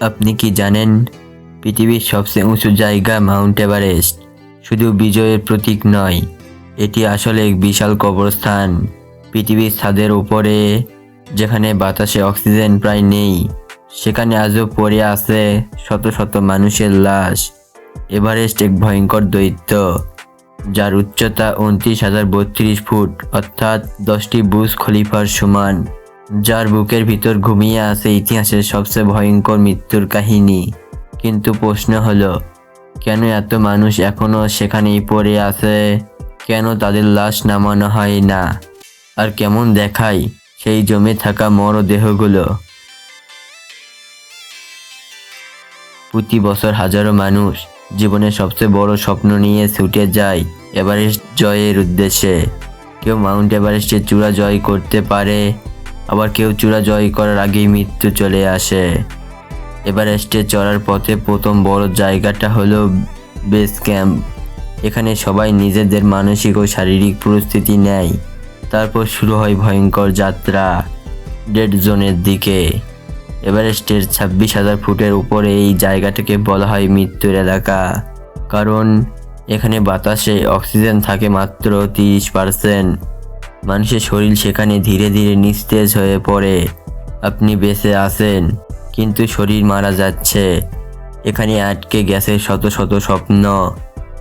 আপনি কি জানেন, পৃথিবীর সবচেয়ে উঁচু জায়গা মাউন্ট এভারেস্ট? শুধু বিজয়ের প্রতীক নয়, এটি আসলে এক বিশাল কবরস্থান। পৃথিবীর ছাদের উপরে, যেখানে বাতাসে অক্সিজেন প্রায় নেই, সেখানে আজও পড়ে আছে শত শত মানুষের লাশ। এভারেস্ট এক ভয়ঙ্কর দৈত্য, যার উচ্চতা উনত্রিশ হাজার বত্রিশ ফুট, অর্থাৎ দশটি বুজ খলিফার সমান। যার বুকের ভিতর ঘুমিয়ে আছে ইতিহাসের সবচেয়ে ভয়ঙ্কর মৃত্যুর কাহিনী। কিন্তু প্রশ্ন হলো, কেন এত মানুষ এখনও সেখানেই পড়ে আছে? কেন তাদের লাশ নামানো হয় না? আর কেমন দেখায় সেই জমে থাকা মরদেহগুলো? প্রতি বছর হাজারো মানুষ জীবনের সবচেয়ে বড় স্বপ্ন নিয়ে ছুটে যায় এভারেস্ট জয়ের উদ্দেশ্যে। কেউ মাউন্ট এভারেস্টের চূড়া জয় করতে পারে আবার কেউ চূড়া জয় করার আগেই মৃত্যু চলে আসে। এভারেস্টে চড়ার পথে প্রথম বড় জায়গাটা হলো বেস ক্যাম্প। এখানে সবাই নিজেদের মানসিক ও শারীরিক প্রস্তুতি নেয়। তারপর শুরু হয় ভয়ঙ্কর যাত্রা ডেড জোনের দিকে। এভারেস্টের ছাব্বিশ হাজার ফুটের উপরে এই জায়গাটাকে বলা হয় মৃত্যুর এলাকা। কারণ এখানে বাতাসে অক্সিজেন থাকে মাত্র তিরিশ পার্সেন্ট। মানুষের শরীর সেখানে ধীরে ধীরে নিস্তেজ হয়ে পড়ে। আপনি বেঁচে আছেন, কিন্তু শরীর মারা যাচ্ছে। এখানে আটকে গেছে শত শত স্বপ্ন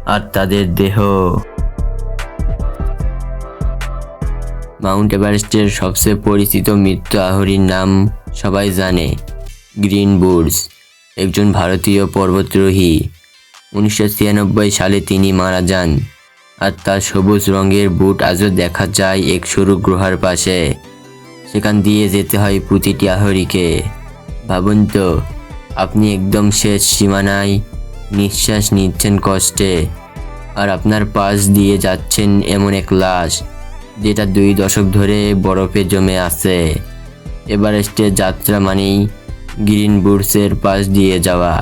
আর তাদের দেহ। মাউন্ট এভারেস্টের সবচেয়ে পরিচিত মৃত্যু আহরির নাম সবাই জানে, গ্রিন বুডস একজন ভারতীয় পর্বতারোহী। উনিশশো সালে তিনি মারা যান। আর তার সবুজ রঙের বুট আজও দেখা যায় এক সরু গ্রহার পাশে। সেখান দিয়ে যেতে হয় প্রতিটি আহরিকে। ভাবুন তো, আপনি একদম শেষ সীমানায় নিঃশ্বাস নিচ্ছেন কষ্টে, আর আপনার পাশ দিয়ে যাচ্ছেন এমন এক লাশ, যেটা দুই দশক ধরে বরফে জমে আছে। এভারেস্টের যাত্রা মানেই গ্রিন বুটসের পাশ দিয়ে যাওয়া।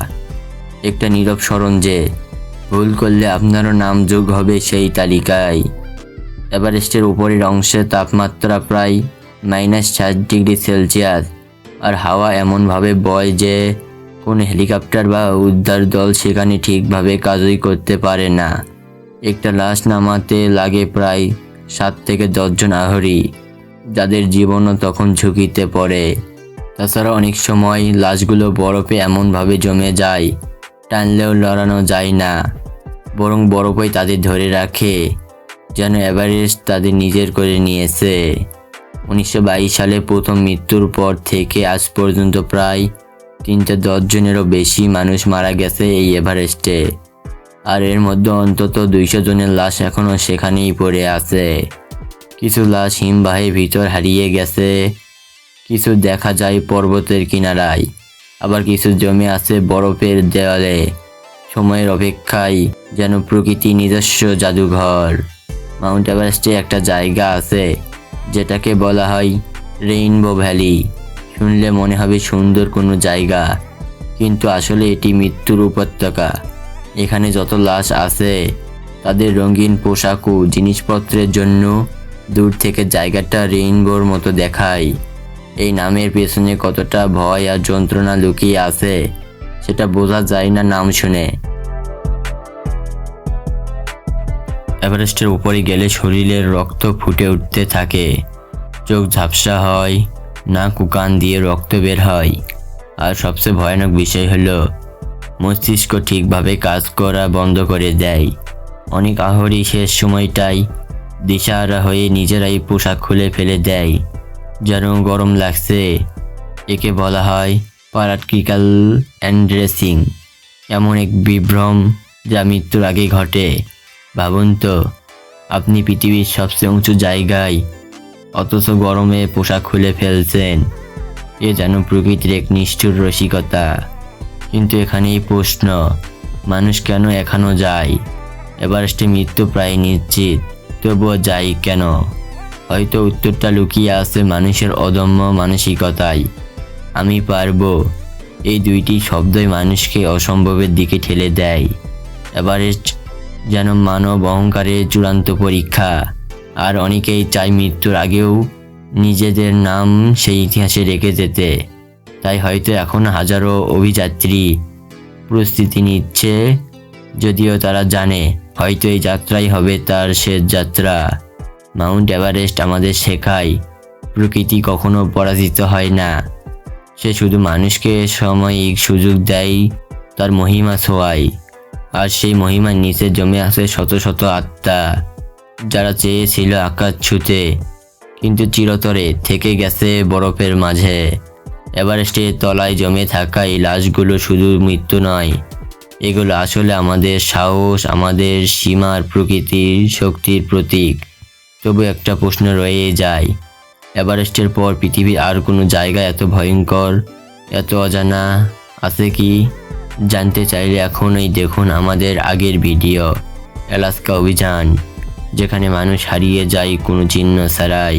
একটা নীরব যে ভুল করলে আপনারও নাম যোগ হবে সেই তালিকায়। এভারেস্টের উপরের অংশে তাপমাত্রা প্রায় মাইনাস ষাট ডিগ্রি সেলসিয়াস। আর হাওয়া এমনভাবে বয় যে কোনো হেলিকপ্টার বা উদ্ধার দল সেখানে ঠিকভাবে কাজই করতে পারে না। একটা লাশ নামাতে লাগে প্রায় সাত থেকে দশজন আহরি, যাদের জীবনও তখন ঝুঁকিতে পড়ে। তাছাড়া অনেক সময় লাশগুলো বরফে এমনভাবে জমে যায় টানলেও লড়ানো যায় না। বরং বরফই তাদের ধরে রাখে, যেন এভারেস্ট তাদের নিজের করে নিয়েছে। উনিশশো বাইশ সালে প্রথম মৃত্যুর পর থেকে আজ পর্যন্ত প্রায় তিনটে দশজনেরও বেশি মানুষ মারা গেছে এই এভারেস্টে। আর এর মধ্যে অন্তত দুইশো জনের লাশ এখনও সেখানেই পড়ে আছে। কিছু লাশ হিমবাহের ভিতর হারিয়ে গেছে, কিছু দেখা যায় পর্বতের কিনারায়। আবার কিছু জমি আছে বরফের দেওয়ালে সময়ের অপেক্ষায় যেন প্রকৃতি নিজস্ব জাদুঘর। মাউন্ট এভারেস্টে একটা জায়গা আছে, যেটাকে বলা হয় রেইনবো ভ্যালি। শুনলে মনে হবে সুন্দর কোনো জায়গা, কিন্তু আসলে এটি মৃত্যুর উপত্যকা। এখানে যত লাশ আছে, তাদের রঙিন পোশাক ও জিনিসপত্রের জন্য দূর থেকে জায়গাটা রেইনবোর মতো দেখায়। এই নামের পেছনে কতটা ভয় আর যন্ত্রণা লুকিয়ে আছে, সেটা বোঝা যায় না নাম শুনে। এভারেস্টের উপরে গেলে শরীরের রক্ত ফুটে উঠতে থাকে। চোখ ঝাপসা হয়, নাক ও কান দিয়ে রক্ত বের হয়। আর সবচেয়ে ভয়ানক বিষয় হলো, মস্তিষ্ক ঠিকভাবে কাজ করা বন্ধ করে দেয়। অনেক আহরি শেষ সময়টাই দিশাহারা হয়ে নিজেরাই পোশাক খুলে ফেলে দেয়। যেন গরম লাগছে। একে বলা হয় প্যারাট্রিক্যাল অ্যান্ড্রেসিং। এমন এক বিভ্রম যা মৃত্যুর আগে ঘটে। ভাবুন তো, আপনি পৃথিবীর সবচেয়ে উঁচু জায়গায় অথচ গরমে পোশাক খুলে ফেলছেন। এ যেন প্রকৃতির এক নিষ্ঠুর রসিকতা। কিন্তু এখানেই প্রশ্ন, মানুষ কেন এখনও যায়? এভারেস্টে মৃত্যু প্রায় নিশ্চিত, তবুও যাই কেন? হয়তো উত্তরটা লুকিয়ে আছে মানুষের অদম্য মানসিকতায়। আমি পারব। এই দুইটি শব্দই মানুষকে অসম্ভবের দিকে ঠেলে দেয়। এভারেস্ট যেন মানব অহংকারের চূড়ান্ত পরীক্ষা। আর অনেকেই চায় মৃত্যুর আগেও নিজেদের নাম সেই ইতিহাসে রেখে যেতে। তাই হয়তো এখন হাজারো অভিযাত্রী প্রস্তুতি নিচ্ছে, যদিও তারা জানে হয়তো এই যাত্রাই হবে তার শেষ যাত্রা। মাউন্ট এভারেস্ট আমাদের শেখায়, প্রকৃতি কখনো পরাজিত হয় না। সে শুধু মানুষকে সাময়িক সুযোগ দেয়, তার মহিমা ছোঁয়ায়। আর সেই মহিমার নিচে জমে আছে শত শত আত্মা, যারা চেয়েছিল আকাশ ছুতে, কিন্তু চিরতরে থেকে গেছে বরফের মাঝে। এভারেস্টের তলায় জমে থাকা এই লাশগুলো শুধু মৃত্যু নয়, এগুলো আসলে আমাদের সাহস, আমাদের সীমার প্রকৃতির শক্তির প্রতীক। তবু একটা প্রশ্ন রয়ে যায়। এভারেস্টের পর পৃথিবীর আর কোনো জায়গা এত ভয়ঙ্কর, এত অজানা আছে কি? জানতে চাইলে এখনই দেখুন আমাদের আগের ভিডিও অ্যালাস্কা অভিযান, যেখানে মানুষ হারিয়ে যায় কোনো চিহ্ন ছাড়াই।